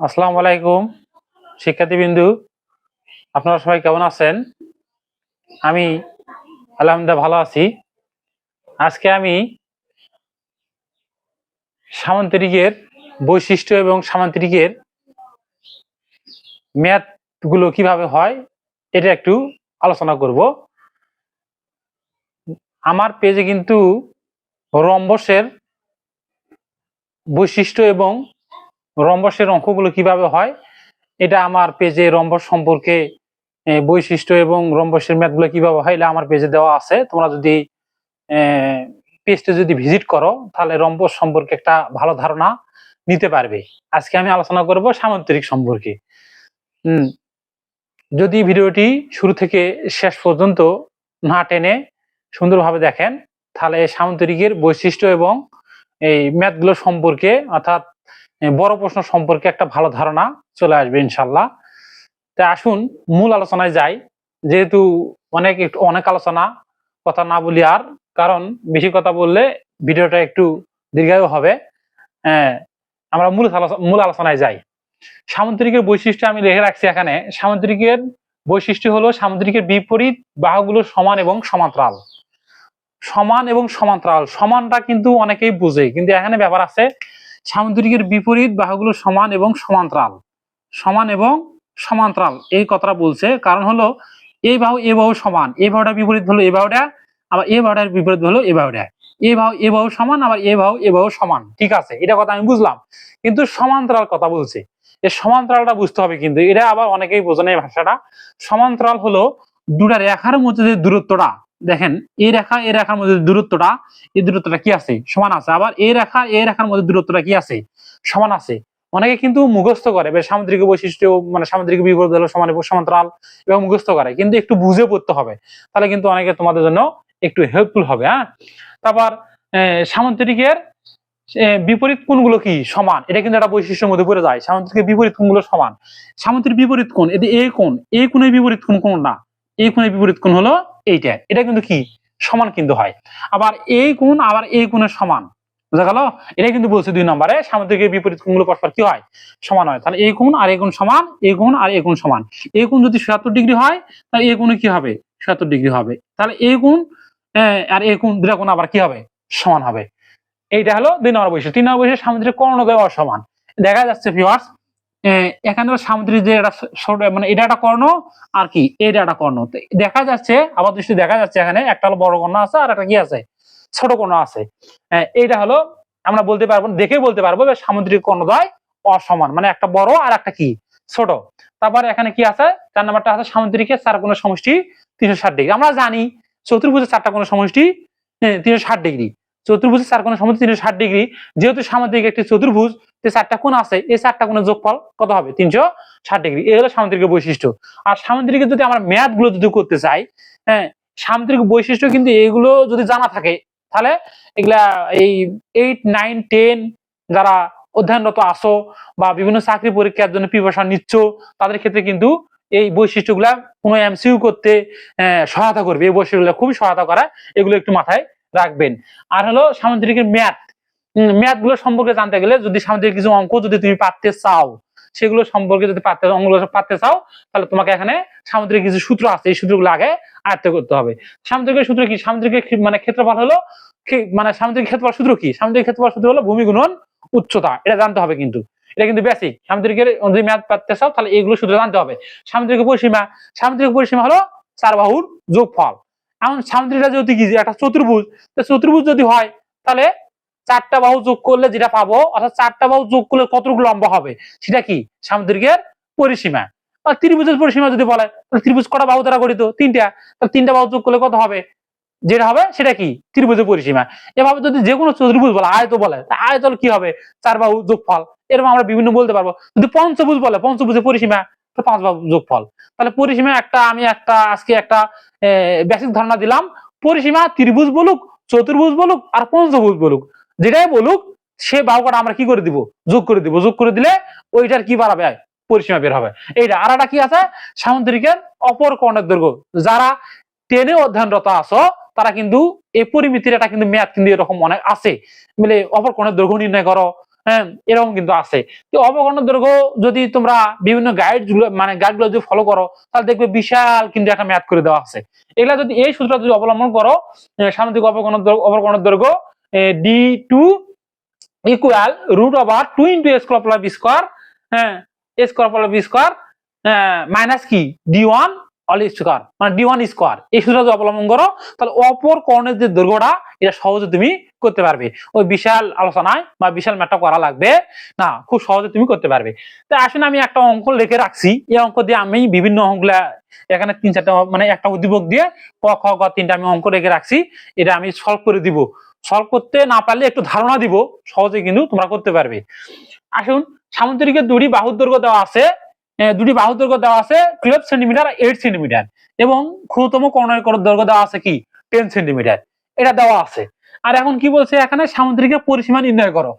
আসসালামু আলাইকুম, শিক্ষার্থীবৃন্দু। আপনারা সবাই কেমন আছেন? আমি আলহামদুলিল্লাহ ভালো আছি। আজকে আমি সামান্তরিকের বৈশিষ্ট্য এবং সামান্তরিকের মেয়াদগুলো কীভাবে হয়, এটা একটু আলোচনা করব। আমার পেজে কিন্তু রম্বসের বৈশিষ্ট্য এবং রম্বসের অঙ্কগুলো কীভাবে হয়? এটা আমার পেজে রম্বস সম্পর্কে বৈশিষ্ট্য এবং রম্বসের ম্যাথগুলো কীভাবে হয় এটা আমার পেজে দেওয়া আছে। তোমরা যদি পেজটা যদি ভিজিট করো, তাহলে রম্বস সম্পর্কে একটা ভালো ধারণা নিতে পারবে। আজকে আমি আলোচনা করব সামান্তরিক সম্পর্কে। যদি ভিডিওটি শুরু থেকে শেষ পর্যন্ত না টেনে সুন্দরভাবে দেখেন, তাহলে সামান্তরিকের বৈশিষ্ট্য এবং এই ম্যাথগুলো সম্পর্কে, অর্থাৎ বড় প্রশ্ন সম্পর্কে একটা ভালো ধারণা চলে আসবে ইনশাল্লাহ তা আসুন, মূল আলোচনায় যাই। যেহেতু অনেক একটু অনেক আলোচনা, কথা না বলি আর, কারণ বেশি কথা বললে ভিডিওটা একটু দীর্ঘায়ু হবে। আমরা মূল মূল আলোচনায় যাই। সামুদ্রিকের বৈশিষ্ট্য আমি লিখে রাখছি এখানে। সামুদ্রিকের বৈশিষ্ট্য হলো সামুদ্রিকের বিপরীত বাহুগুলো সমান এবং সমান্তরাল। সমান এবং সমান্তরাল। সমানটা কিন্তু অনেকেই বুঝে, কিন্তু এখানে ব্যাপার আছে সামুদ্রিকের বিপরীত বাহুগুলো সমান এবং সমান্তরাল। সমান এবং সমান্তরাল, এই কথাটা বলছে। কারণ হলো, এই বাহু, এ বাহু সমান। এই বাহুটা বিপরীত হলো এ বাহুটা, আবার এ বাহুটার বিপরীত হলো এ বাহুটা। এ বাহু এ বাহু সমান, আবার এ বাহু এ বাহু সমান। ঠিক আছে, এটা কথা আমি বুঝলাম। কিন্তু সমান্তরাল কথা বলছে। এই সমান্তরালটা বুঝতে হবে কিন্তু। এটা আবার অনেকেই বোঝে না ভাষাটা। সমান্তরাল হলো দুটা রেখার মধ্যে যে দূরত্বটা দেখেন, এই রেখা, এই রেখার মধ্যে দূরত্বটা, এই দূরত্বটা কি আছে? সমান আছে। আবার এই রেখা, এই রেখার মধ্যে দূরত্বটা কি আছে? সমান আছে। অনেকে কিন্তু মুখস্থ করে সামুদ্রিক বৈশিষ্ট্য মানে সামুদ্রিক বিপরীত হলো সমান সমান্তরাল এবং মুখস্থ করে। কিন্তু একটু বুঝে পড়তে হবে। তাহলে কিন্তু অনেকে তোমাদের জন্য একটু হেল্পফুল হবে হ্যাঁ? তারপর সামুদ্রিকের বিপরীত কোণগুলো কি? সমান। এটা কিন্তু একটা বৈশিষ্ট্যের মধ্যে পড়ে যায়। সামুদ্রিকের বিপরীত কোণগুলো সমান। সামুদ্রিক বিপরীত কোণ এটি এই কোণ এই কোণের বিপরীত কোণ কোন না এই কোণের বিপরীত কোণ হলো এইটা এটা কিন্তু কি? সমান কিন্তু হয়। আবার এই কোণ আবার এই কোণের সমান। বুঝা গেল? এটা কিন্তু বলছে দুই নম্বরে সামুদ্রিকের বিপরীত কোণগুলো পরস্পর কি হয়? সমান হয়। তাহলে এই কোণ আর এই কোণ সমান, এই কোণ আর এই কোণ সমান। এই কোণ যদি সত্তর ডিগ্রি হয়, তাহলে এই কোণে কি হবে? সত্তর ডিগ্রি হবে। তাহলে এই গুণ আর এই কোণ দুটা কোণ আবার কি হবে? সমান হবে। এইটা হলো দুই নম্বর বৈশিষ্ট্য। তিন নম্বর বৈশিষ্ট্য সামুদ্রিক কর্ণদ্বয় অসমান। দেখা যাচ্ছে ভিউয়ার্স এখানে সামুদ্রিক যে ছোট মানে এটা একটা কর্ণ আর কি, এটা একটা কর্ণ। দেখা যাচ্ছে আবার দৃষ্টি দেখা যাচ্ছে এখানে একটা হলো বড় কর্ণ আছে আর একটা কি আছে, ছোট কর্ণ আছে। এইটা হলো আমরা বলতে পারব দেখে বলতে পারব সামুদ্রিক কর্ণদ্বয় অসমান মানে একটা বড় আর একটা কি, ছোট। তারপর এখানে কি আছে চার নাম্বারটা আছে সামুদ্রিকের চার কোণের সমষ্টি তিনশো ষাট ডিগ্রি। আমরা জানি চতুর্ভুজের চারটা কোণের সমষ্টি তিনশো ষাট ডিগ্রি। চতুর্ভুজের চার কোণের সমষ্টি তিনশো ষাট ডিগ্রি। যেহেতু সামুদ্রিক একটি চতুর্ভুজ যে চারটা কোণ আছে এই চারটা কোণের যোগফল কত হবে? তিনশো ষাট ডিগ্রি। এই হলো সামুদ্রিকের বৈশিষ্ট্য। আর সামুদ্রিকের যদি আমরা ম্যাথগুলো যদি করতে চাই হ্যাঁ সামুদ্রিক বৈশিষ্ট্য কিন্তু এগুলো যদি জানা থাকে তাহলে এগুলা এই এইট নাইন টেন যারা অধ্যয়নরত আসো বা বিভিন্ন চাকরি পরীক্ষার জন্য প্রিপারেশন নিচ্ছ তাদের ক্ষেত্রে কিন্তু এই বৈশিষ্ট্যগুলা কোনো এমসিইউ করতে আহ, সহায়তা করবে। এই বৈশিষ্ট্যগুলো খুবই সহায়তা করা। এগুলো একটু মাথায় রাখবেন। আর হলো সামুদ্রিকের ম্যাথ। ম্যাথগুলো সম্পর্কে জানতে গেলে যদি সামুদ্রিক কিছু অঙ্ক যদি তুমি পারতে চাও, সেগুলো সম্পর্কে যদি পারতে, অঙ্কগুলো পারতে চাও, তাহলে তোমাকে এখানে সামুদ্রিক কিছু সূত্র আছে, এই সূত্রগুলো আগে আয়ত্ত করতে হবে। সামুদ্রিকের সূত্র কি? সামুদ্রিকের মানে ক্ষেত্রফল হলো মানে সামুদ্রিক ক্ষেত্রফল সূত্র কি? সামুদ্রিক ক্ষেত্রফল সূত্র হলো ভূমি গুণন উচ্চতা। এটা জানতে হবে কিন্তু। এটা কিন্তু বেসিক সামুদ্রিকের যদি ম্যাথ পারতে চাও, তাহলে এগুলো সূত্র জানতে হবে। সামুদ্রিক পরিসীমা। সামুদ্রিক পরিসীমা হলো চার বাহুর যোগফল। এমন সামুদ্রিকটা যদি কি একটা চতুর্ভুজ চতুর্ভুজ যদি হয়, তাহলে চারটা বাহু যোগ করলে যেটা পাবো, অর্থাৎ চারটা বাহু যোগ করলে কতটুকু লম্বা হবে? সেটা কি? সামুদ্রিকের পরিসীমা। ত্রিভুজের পরিসীমা যদি বলে, তাহলে ত্রিভুজ কটা বাহু দ্বারা গঠিত? তিনটা। তাহলে তিনটা বাহু যোগ করলে কত হবে? যেটা হবে, সেটা কি? ত্রিভুজের পরিসীমা। এভাবে যদি যে কোনো চতুর্ভুজ বলে আয়ত বলে আয়তল কি হবে? চার বাহু যোগফল। এরকম আমরা বিভিন্ন বলতে পারব। যদি পঞ্চভুজ বলে, পঞ্চভুজের পরিসীমা পাঁচ বাহু যোগফল। তাহলে পরিসীমা একটা, আমি একটা, আজকে একটা বেসিক ধারণা দিলাম। পরিসীমা ত্রিভুজ বলুক, চতুর্ভুজ বলুক, আর পঞ্চভুজ বলুক। যেটাই বলুক, সে বাহুকটা আমরা কি করে দিব? যোগ করে দিব। যোগ করে দিলে ওইটার কি বাড়াবে? পরিসীমা বের হবে। এইটা আর একটা কি আছে? সামুদ্রিকের অপর কর্ণের দৈর্ঘ্য। যারা টেনে অধ্যয়নরত আছো, তারা কিন্তু এই পরিমিতির এটা কিন্তু মেয়াদ কিন্তু এরকম অনেক আছে। মিলে অপর কর্ণের দৈর্ঘ্য নির্ণয় করো। হ্যাঁ এরকম কিন্তু আছে। তো অবকর্ণ দৈর্ঘ্য যদি তোমরা বিভিন্ন গাইডগুলো মানে গাইডগুলো যদি ফলো করো, তাহলে দেখবে বিশাল কিন্তু একটা ম্যাথ করে দেওয়া আছে। এগুলা যদি, এই সূত্রটা যদি অবলম্বন করো সামুদ্রিক অবকর্ণ দৈর্ঘ্য- অবকর্ণ দৈর্ঘ্য D two equal root over two into square plus B square হ্যাঁ square plus B square minus কি? ডি ওয়ান অল স্কোয়ার মানে ডি ওয়ান স্কোয়ার এই সূত্র যদি অবলম্বন করো, তাহলে অপর কর্ণের যে দৈর্ঘ্যটা এটা সহজে তুমি করতে পারবে। ওই বিশাল আলোচনায় বা বিশাল ম্যাটটা করা লাগবে। না, খুব সহজে তুমি করতে পারবে। তাই আসলে আমি একটা অঙ্ক লিখে রাখছি। এই অঙ্ক দিয়ে আমি বিভিন্ন অঙ্কগুলা এখানে তিন চারটা মানে একটা উদ্দীপক দিয়ে ক, খ, গ তিনটা আমি অঙ্ক রেখে রাখছি। এটা আমি সলভ করে দিব। সলভ করতে না পারলে একটু ধারণা দিব, সহজে কিন্তু তোমরা করতে পারবে। আসুন সামুদ্রিকের দুটি বাহুর দৈর্ঘ্য দেওয়া আছে। দুটি বাহুর দৈর্ঘ্য দেওয়া আছে টুয়েলভ সেন্টিমিটার এইট সেন্টিমিটার এবং ক্ষুদ্রতম কর্ণের কর- দৈর্ঘ্য দেওয়া আছে কি? টেন সেন্টিমিটার এটা দেওয়া আছে। আর এখন কি বলছে এখানে? সামুদ্রিকের পরিসীমা নির্ণয় করো।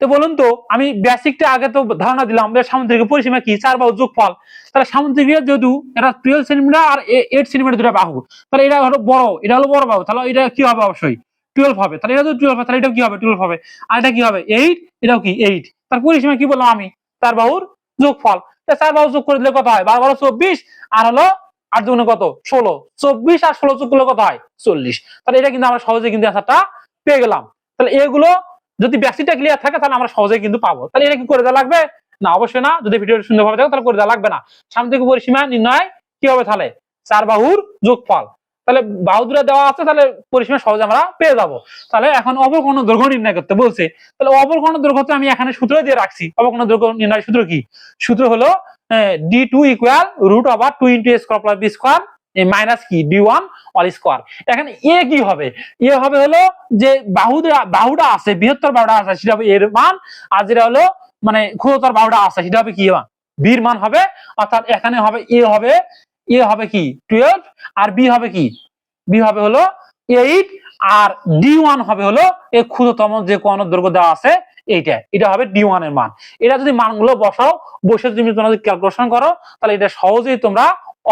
তো বলুন তো, আমি বেসিকটা আগে তো ধারণা দিলাম যে সামুদ্রিকের পরিসীমা কি চার বাহু যোগফল তাহলে সামুদ্রিকের যেহেতু এটা টুয়েলভ সেন্টিমিটার আর এইট সেন্টিমিটার দুটা বাহু, তাহলে এটা হলো বড়, এটা হলো বড় বাহু, তাহলে এটা কি হবে অবশ্যই? টুয়েলভ হবে। তাহলে এটা তো টুয়েলভ হবে, তাহলে এটা কি হবে? টুয়েলভ হবে। আর এটা কি হবে? এইট এটাও কি? এইট তার পরিসীমা কি বললাম আমি? চার বাহুর যোগফল। চার বাহু যোগ করে দিলে কত হয়? বারো বারো চব্বিশ, আর হলো আট দুগুণে কত? ষোলো। চব্বিশ আর ষোলো করলে কত হয়? চল্লিশ। তাহলে এটা কিন্তু আমরা সহজে কিন্তু অ্যান্সারটা পেয়ে গেলাম। তাহলে এগুলো যদি বেসিকটা ক্লিয়ার থাকে, তাহলে আমরা সহজে কিন্তু পাবো। তাহলে এটা কি করে দেওয়া লাগবে? না, অবশ্যই না। যদি ভিডিওটা সুন্দরভাবে দেখো, তাহলে করে দেওয়া লাগবে না। সামুদ্রিক পরিসীমা নির্ণয় কি হবে তাহলে? চার বাহুর যোগফল। তাহলে বাহু দুটা দেওয়া আছে, তাহলে পরিসীমা সহজে আমরা পেয়ে যাব। তাহলে এখন অবকর্ণ দৈর্ঘ্য নির্ণয় করতে বলছে। তাহলে অবকর্ণ দৈর্ঘ্য তো আমি এখানে সূত্র দিয়ে রাখছি। অবকর্ণ দৈর্ঘ্য নির্ণয় সূত্র কি? সূত্র হলো D two equal root over two into square plus B square minus কি ডি ওয়ান অল স্কোয়ার এখানে এ কি হবে? এ হবে হলো যে বাহুটা বাহুটা আছে, বৃহত্তর বাহুটা আছে, সেটা হবে এর মান, আর যেটা হলো মানে ক্ষুদ্রতর বাহুটা আছে, সেটা হবে কি মান? বির মান হবে, অর্থাৎ এখানে হবে এ হবে এ হবে কি? টুয়েলভ আর বি হবে কি? বি হবে হলো এইট আর ডি ওয়ান হবে হলো এই ক্ষুদ্রতম যে কোন দৈর্ঘ্য দেওয়া আছে এইটা এটা হবে ডি ওয়ানের মান। এটা যদি মানগুলো বসাও, বসে তুমি তোমরা ক্যালকুলেশন করো, তাহলে এটা সহজেই তোমরা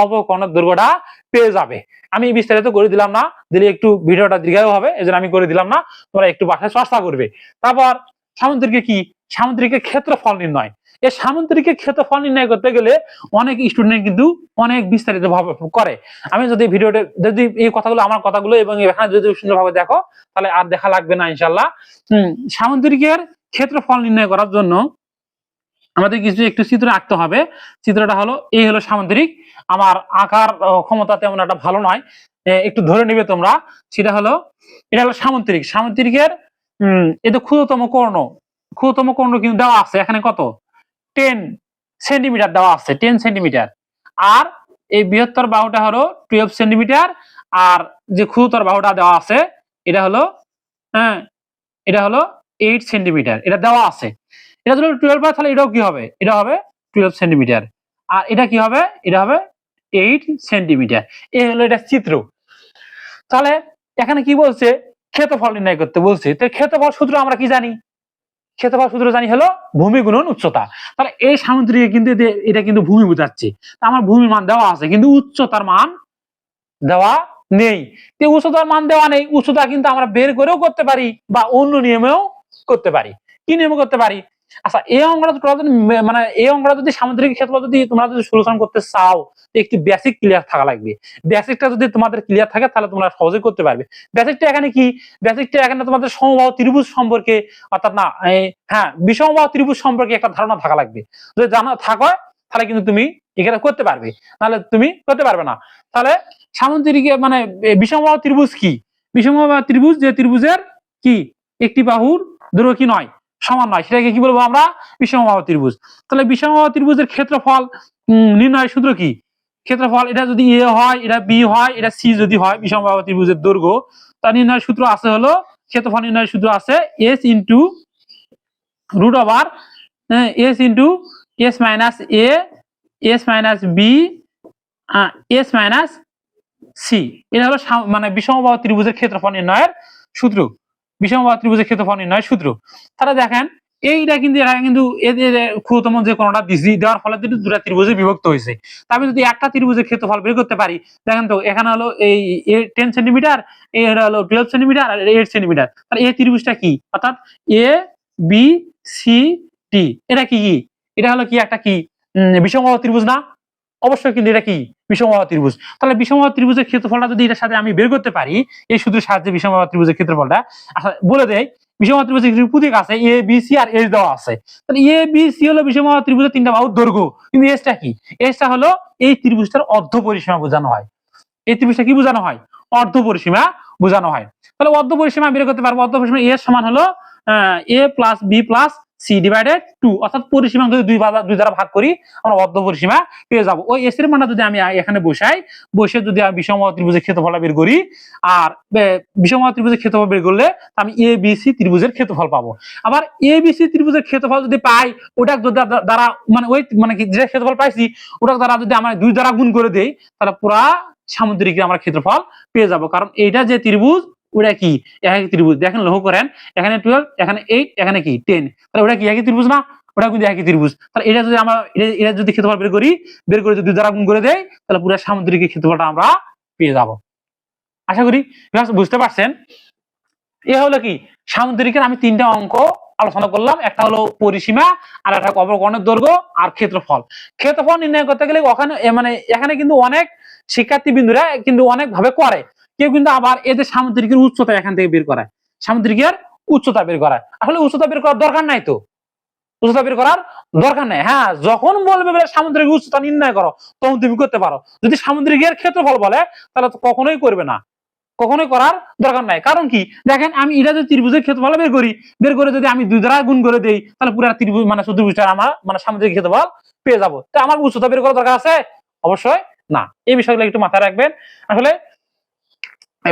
অবকর্ণের দৈর্ঘ্যটা পেয়ে যাবে। আমি বিস্তারিত করে দিলাম না, দিলে একটু ভিডিওটা দীর্ঘায়ু হবে, এজন্য আমি করে দিলাম না, তোমরা একটু বাসায় চর্চা করবে। তারপর, সামুদ্রিকে কি? সামুদ্রিকের ক্ষেত্রফল নির্ণয়। এই সামুদ্রিকের ক্ষেত্রফল নির্ণয় করতে গেলে অনেক স্টুডেন্ট কিন্তু অনেক বিস্তারিত ভাবে করে। আমি যদি ভিডিওটা, যদি এই কথাগুলো, আমার কথাগুলো এবং এখানে যদি সুন্দরভাবে দেখো, তাহলে আর দেখা লাগবে না ইনশাল্লাহ হম, সামুদ্রিকের ক্ষেত্রফল নির্ণয় করার জন্য আমাদের কিছু একটু চিত্র আঁকতে হবে। চিত্রটা হলো, এই হলো সামুদ্রিক। আমার আঁকার ক্ষমতা তেমন একটা ভালো নয়। একটু ধরে নিবে তোমরা। সেটা হলো, এটা হলো সামুদ্রিক। সামুদ্রিকের এটা ক্ষুদ্রতম কর্ণ। ক্ষুদ্রতম কর্ণ কিন্তু দেওয়া আছে। এখানে কত? টেন সেন্টিমিটার দেওয়া আছে। Ten centimetre. আর এই বৃহত্তর বাহুটা হলো টুয়েলভ সেন্টিমিটার। আর যে ক্ষুদ্রতর বাহুটা দেওয়া আছে, এটা হলো হ্যাঁ এটা হলো এইট সেন্টিমিটার এটা দেওয়া আছে। এটা যদি টুয়েলভ হয় তাহলে এটাও কি হবে? এটা হবে টুয়েলভ সেন্টিমিটার আর এটা কি হবে? এটা হবে এইট সেন্টিমিটার এই হলো এটা চিত্র। তাহলে এখানে কি বলছে? ক্ষেত্রফল নির্ণয় করতে বলছে। তো ক্ষেত্রফল সূত্র আমরা কি জানি? ক্ষেত্রফল সূত্র জানি হলো ভূমি গুণন উচ্চতা। তাহলে এই সামুদ্রিকে কিন্তু এটা কিন্তু ভূমি বোঝাচ্ছে। তা আমার ভূমির মান দেওয়া আছে, কিন্তু উচ্চতার মান দেওয়া নেই। উচ্চতার মান দেওয়া নেই। উচ্চতা কিন্তু আমরা বের করেও করতে পারি, বা অন্য নিয়মেও করতে পারি, কি নিয়মে করতে পারি? আচ্ছা এই অঙ্কটা তোমরা যদি মানে এই অঙ্কটা যদি সামুদ্রিক ক্ষেত্র যদি তোমরা যদি সলিউশন করতে চাও একটি বেসিক ক্লিয়ার থাকা লাগবে। বেসিকটা যদি তোমাদের ক্লিয়ার থাকে, তাহলে তোমরা সহজে করতে পারবে। বেসিকটা এখানে কি? বেসিকটা এখানে তোমাদের সমবাহ ত্রিভুজ সম্পর্কে, অর্থাৎ না হ্যাঁ বিষমবাহ ত্রিভুজ সম্পর্কে একটা ধারণা থাকা লাগবে। যদি জানা থাকো, তাহলে কিন্তু তুমি এখানে করতে পারবে। নাহলে তুমি করতে পারবে না। তাহলে সামুদ্রিক মানে বিষমবাহ ত্রিভুজ কি? বিষমবাহ ত্রিভুজ যে ত্রিভুজের কি? একটি বাহুর দৈর্ঘ্য কি নয়? সমান নয়। সেটাকে কি বলব আমরা? বিষমবাহ ত্রিভুজ। তাহলে বিষমবাহ ত্রিভুজের ক্ষেত্রফল নির্ণয় সূত্র কি? ক্ষেত্রফল, এটা যদি এ হয়, এটা বি হয়, এটা সি যদি হয়, বিষমবাহ ত্রিভুজের দৈর্ঘ্য, তার নির্ণয় সূত্র আছে হলো, ক্ষেত্রফল নির্ণয় সূত্র আছে S into root over S into S minus A, S minus B S minus C. এটা হলো মানে বিষমবাহ ত্রিভুজের ক্ষেত্রফল নির্ণয়ের সূত্র। বিষমবাহ ত্রিভুজের ক্ষেত্রফল নির্ণয়ের সূত্র। তাহলে দেখেন, এইটা কিন্তু এখানে কিন্তু এদের ক্ষুদ্রতম যে কোনটা দিছি, দেওয়ার ফলে কিন্তু দুটা ত্রিভুজে বিভক্ত হয়েছে। আমি যদি একটা ত্রিভুজের ক্ষেত্রফল বের করতে পারি, দেখেন তো, এখানে হলো এই টেন সেন্টিমিটার এই হলো টুয়েলভ সেন্টিমিটার আর এইট সেন্টিমিটার তাহলে এই ত্রিভুজটা কি? অর্থাৎ এ বি সি টি এটা কি কি? এটা হলো কি একটা কি? বিষমবাহু ত্রিভুজ না? অবশ্যই কিন্তু এটা কি? বিষমবাহু ত্রিভুজ। তাহলে বিষমবাহু ত্রিভুজের ক্ষেত্রফলটা যদি এটার সাথে আমি বের করতে পারি, এই সূত্রের সাহায্যে বিষমবাহু ত্রিভুজের ক্ষেত্রফলটা আচ্ছা বলে দেয় বিষমবাহু ত্রিভুজের কিছু প্রতীক আছে এ বি সি আর এস দেওয়া আছে। তাহলে এ বি সি হলো বিষমবাহু ত্রিভুজের তিনটা বাহুর দৈর্ঘ্য। কিন্তু এসটা কি? এসটা হলো এই ত্রিভুজটার অর্ধ পরিসীমা বোঝানো হয়। এই ত্রিভুজটা কি বোঝানো হয়? অর্ধ পরিসীমা বোঝানো হয়। তাহলে অর্ধ পরিসীমা বের করতে পারব, অর্ধ পরিসীমা এ সমান হলো A plus B plus C divided two অর্থাৎ পরিসীমা যদি দুই দুই দ্বারা ভাগ করি, আমরা অর্ধ পরিসীমা পেয়ে যাব। ওই এস এর মানটা যদি আমি এখানে বসাই, বসে যদি আমি বিষম ত্রিভুজের ক্ষেত্রফলটা বের করি, আর বিষম ত্রিভুজের ক্ষেত্রফল বের করলে আমি এ বি সি ত্রিভুজের ক্ষেত্রফল পাবো। আবার এ বি সি ত্রিভুজের ক্ষেত্রফল যদি পাই ওটা যদি দ্বারা মানে ওই মানে যে ক্ষেত্রফল পাইছি ওটা দ্বারা যদি আমরা দুই দ্বারা গুণ করে দেই, তাহলে পুরা সামুদ্রিক আমরা ক্ষেত্রফল পেয়ে যাব। কারণ এইটা যে ত্রিভুজ ওটা কি? একই ত্রিভুজ? দেখেন লক্ষ্য করেন, এখানে টুয়েলভ এখানে এইট এখানে কি? টেন তাহলে ওটা কি একই ত্রিভুজ না? ওটা কিন্তু একই ত্রিভুজ। তাহলে এটা যদি আমরা এটা- যদি ক্ষেত্রফল বের করি, বের করে যদি দ্বারা গুণ করে দেই, তাহলে পুরো সামুদ্রিকের ক্ষেত্রফলটা আমরা পেয়ে যাব। আশা করি বুঝতে পারছেন? এ হলো কি? সামুদ্রিকের আমি তিনটা অঙ্ক আলোচনা করলাম। একটা হলো পরিসীমা, আর একটা অবকর্ণের দৈর্ঘ্য, আর ক্ষেত্রফল। ক্ষেত্রফল নির্ণয় করতে গেলে ওখানে মানে এখানে কিন্তু অনেক শিক্ষার্থী বিন্দুরা কিন্তু অনেক ভাবে করে। কেউ কিন্তু আবার এদের সামুদ্রিকের উচ্চতা এখান থেকে বের করায়। সামুদ্রিকের উচ্চতা বের করায়। আসলে উচ্চতা বের করার দরকার নাই তো। উচ্চতা বের করার দরকার নাই। হ্যাঁ যখন বলবে বলে সামুদ্রিক উচ্চতা নির্ণয় করো, তখন তুমি করতে পারো। যদি সামুদ্রিকের ক্ষেত্রফল বলে, তাহলে তো কখনোই করবে না। কখনোই করার দরকার নাই। কারণ কি? দেখেন, আমি এটা যদি ত্রিভুজের ক্ষেত্রফল বের করি, বের করে যদি আমি দুই দ্বারা গুণ করে দেই, তাহলে পুরো ত্রিভুজ মানে চতুর্ভুজটা আমার মানে সামুদ্রিক ক্ষেত্রফল পেয়ে যাব। তো আমার উচ্চতা বের করার দরকার আছে? অবশ্যই না। এই বিষয়গুলো একটু মাথায় রাখবেন। আসলে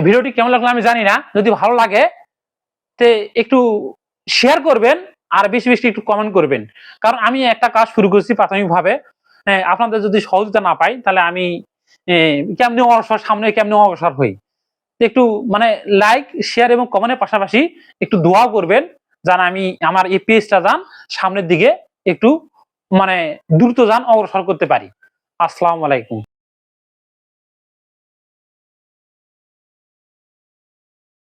ভিডিওটি কেমন লাগল আমি জানি না। যদি ভালো লাগে, তে একটু শেয়ার করবেন আর বেশি বেশি একটু কমেন্ট করবেন। কারণ আমি একটা কাজ শুরু করছি প্রাথমিকভাবে। আপনাদের যদি সহযোগিতা না পাই, তাহলে আমি কেমনে অবসর সামনে কেমনে অবসর হই? একটু মানে লাইক শেয়ার এবং কমেন্টের পাশাপাশি একটু দোয়াও করবেন, যেন আমি আমার এই পেজটা যান সামনের দিকে একটু মানে দ্রুত যান অগ্রসর করতে পারি। আসসালামু আলাইকুম।